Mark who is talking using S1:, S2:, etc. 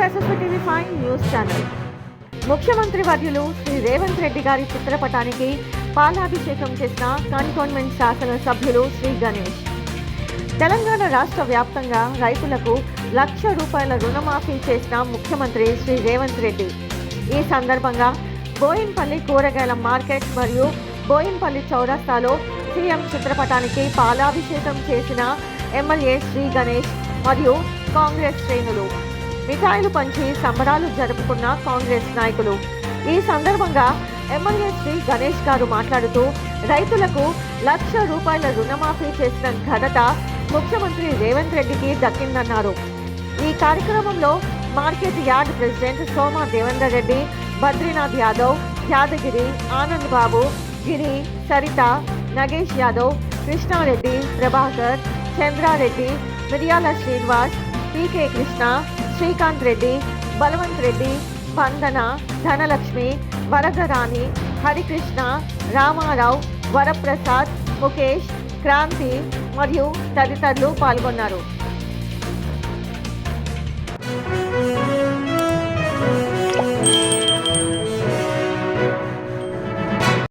S1: Five news channel. ముఖ్యమంత్రి వర్యులు శ్రీ రేవంత్ రెడ్డి గారి చిత్రపటానికి పాలాభిషేకం చేసిన కంటోన్మెంట్ శాసనసభ్యులు శ్రీ గణేష్. తెలంగాణ రాష్ట్ర వ్యాప్తంగా రైతులకు లక్ష రూపాయల రుణమాఫీ చేసిన ముఖ్యమంత్రి శ్రీ రేవంత్ రెడ్డి. ఈ సందర్భంగా బోయిన్పల్లి కూరగాయల మార్కెట్ మరియు బోయిన్పల్లి చౌరస్తాలో సీఎం చిత్రపటానికి పాలాభిషేకం చేసిన ఎమ్మెల్యే శ్రీ గణేష్ మరియు కాంగ్రెస్ శ్రేణులు. మిఠాయిలు పంచి సంబరాలు జరుపుకున్న కాంగ్రెస్ నాయకులు. ఈ సందర్భంగా ఎమ్మెల్యే శ్రీ గణేష్ గారు మాట్లాడుతూ రైతులకు లక్ష రూపాయల రుణమాఫీ చేసిన ఘనత ముఖ్యమంత్రి రేవంత్ రెడ్డికి దక్కిందన్నారు. ఈ కార్యక్రమంలో market yard president Soma Devender Reddy Badrinath Yadav Yadagiri Anand Babu Giri Saritha Nagesh Yadav Krishnareddy Prabhakar Chandrareddy Miriyala Srinivas PK Krishna Srikanth Reddy Balwant Reddy Spandana Dhanalakshmi Varadarani Harikrishna Ramarao Varaprasad Mukesh Kranti మరియు తదితరులు పాల్గొన్నారు.